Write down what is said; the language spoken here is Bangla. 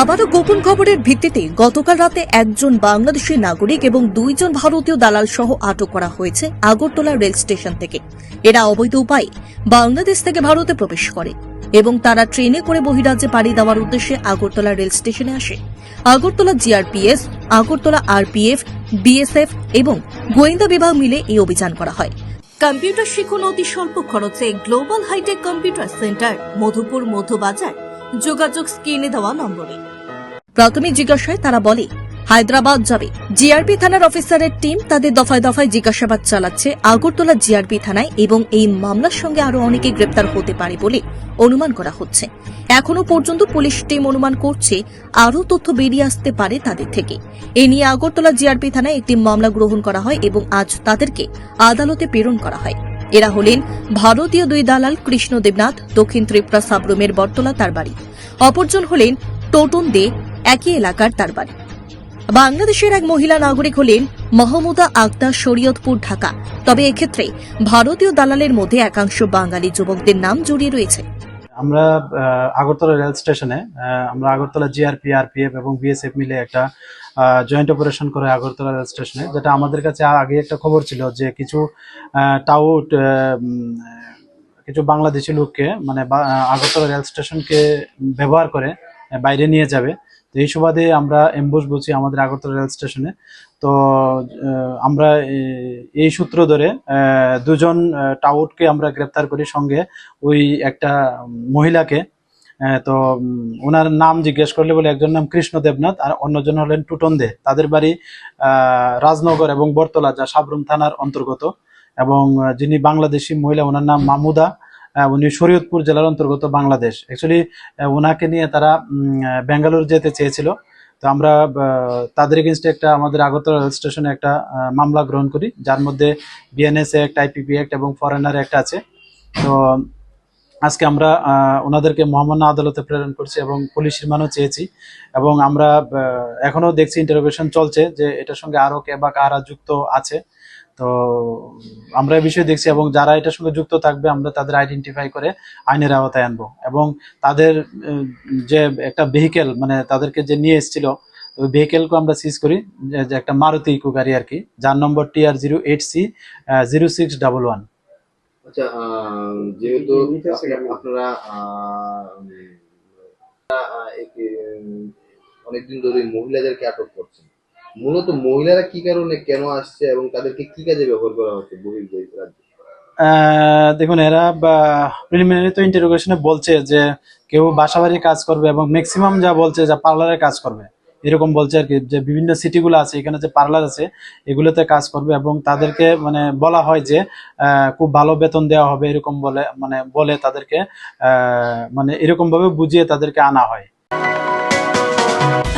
আবারও গোপন খবরের ভিত্তিতে গতকাল রাতে একজন বাংলাদেশি নাগরিক এবং দুইজন ভারতীয় দালাল সহ আটক করা হয়েছে আগরতলা রেল স্টেশন থেকে। এরা অবৈধ উপায়ে বাংলাদেশ থেকে ভারতে প্রবেশ করে এবং তারা ট্রেনে করে বহিরাজ্যে পাড়ি দেওয়ার উদ্দেশ্যে আগরতলা রেল স্টেশনে আসে। Agartala GRPS, Agartala RPF, BSF এবং গোয়েন্দা বিভাগ মিলে এই অভিযান করা হয়। কম্পিউটার শিখুন অতি স্বল্প খরচে global hitech computer centre, Madhupur Madhyabazar যোগাযোগ স্ক্রিনে দেওয়া নম্বরে। প্রাথমিক জিজ্ঞাসায় তারা বলে, হায়দ্রাবাদ যাবে। জিআরপি থানার অফিসারের টিম তাদের দফায় দফায় জিজ্ঞাসাবাদ চালাচ্ছে আগরতলা জিআরপি থানায় এবং এই মামলার সঙ্গে আরও অনেকে গ্রেপ্তার হতে পারে বলে অনুমান করা হচ্ছে। এখনও পর্যন্ত পুলিশ টিম অনুমান করছে আরও তথ্য বেরিয়ে আসতে পারে তাদের থেকে। এ নিয়ে আগরতলা জিআরপি থানায় একটি মামলা গ্রহণ করা হয় এবং আজ তাদেরকে আদালতে প্রেরণ করা হয়। এরা হলেন ভারতীয় দুই দালাল কৃষ্ণ দেবনাথ, দক্ষিণ ত্রিপুরা সাবরুমের বটতলা তার বাড়ি। অপরজন হলেন টোটন দে, একই এলাকার তার বাড়ি। বাংলাদেশের এক মহিলা নাগরিক হলেন মাহমুদা আক্তার শরীয়তপুর, ঢাকা। তবে এক্ষেত্রে ভারতীয় দালালের মধ্যে একাংশ বাঙালি যুবকদের নাম জড়িয়ে রয়েছে। আমরা আগরতলা রেল স্টেশনে আমরা আগরতলা জিআরপি আরপিএফ এবং বিএসএফ মিলে একটা জয়েন্ট অপারেশন করে আগরতলা রেল স্টেশনে, যেটা আমাদের কাছে আগে একটা খবর ছিল যে কিছু টাউট কিছু বাংলাদেশি লোককে মানে আগরতলা রেল স্টেশনকে ব্যবহার করে বাইরে নিয়ে যাবে। তো এই সুবাদে আমরা এম্বুশ বলছি আমাদের আগরতলা রেল স্টেশনে। তো আমরা এই সূত্র ধরে দুজন টাউটকে আমরা গ্রেপ্তার করি সঙ্গে ওই একটা মহিলাকে। তো ওনার নাম জিজ্ঞেস করলে বলে একজন নাম কৃষ্ণ দেবনাথ আর অন্যজন হলেন টুটন দে। তাদের বাড়ি রাজনগর এবং বরতলা যা সাবরুম থানার অন্তর্গত। এবং যিনি বাংলাদেশি মহিলা, ওনার নাম মামুদা। উনি শরীয়তপুর জেলার অন্তর্গত বাংলাদেশ। অ্যাকচুয়ালি ওনাকে নিয়ে তারা ব্যাঙ্গালোর যেতে চেয়েছিল। তো আমরা তাদের এগেনস্টে একটা আমাদের আগরতলা রেল স্টেশনে একটা মামলা গ্রহণ করি, যার মধ্যে বিএনএস অ্যাক্ট আইপিপি অ্যাক্ট এবং ফরেনার অ্যাক্ট আছে। তো, আজকে আমরা ওনাদেরকে মহামান্য আদালতে প্রেরণ করছি এবং পুলিশ রিমান্ডও চেয়েছি এবং আমরা এখনও এখনও দেখছি ইন্টারোগেশন চলছে যে এটার সঙ্গে আরও কে বা কারা যুক্ত আছে। তো আমরা এই বিষয়ে দেখছি এবং যারা এটার সঙ্গে যুক্ত থাকবে, আমরা তাদের আইডেন্টিফাই করে আইনের আওতায় আনব। এবং তাদের যে একটা ভেহিকেল মানে তাদেরকে যে নিয়ে এসেছিল, ওই ভেহিকেলকে আমরা সিজ করি, যে- একটা মারুতি ইকো গাড়ি আর কি, যার number T R zero eight C zero six double one যেহেতু আপনারা অনেকদিন ধরে মহিলাদেরকে আটক করছেন মূলত মহিলারা কি কারণে কেন আসছে এবং তাদেরকে কি কাজে ব্যবহার করা হচ্ছে দেখুন, এরা প্রিলিমিনারি তো ইন্টারোগেশনে বলছে যে কেউ বাসাবাড়ি কাজ করবে এবং ম্যাক্সিমাম যা বলছে যা পার্লারে কাজ করবে। এরকম বলছে আর কি, যে বিভিন্ন সিটিগুলো আছে, এখানে যে পার্লার আছে, এগুলোতে কাজ করবে এবং তাদেরকে মানে বলা হয় যে খুব ভালো বেতন দেওয়া হবে এরকম বলে মানে বলে তাদেরকে মানে এরকম ভাবে বুঝিয়ে তাদেরকে আনা হয়।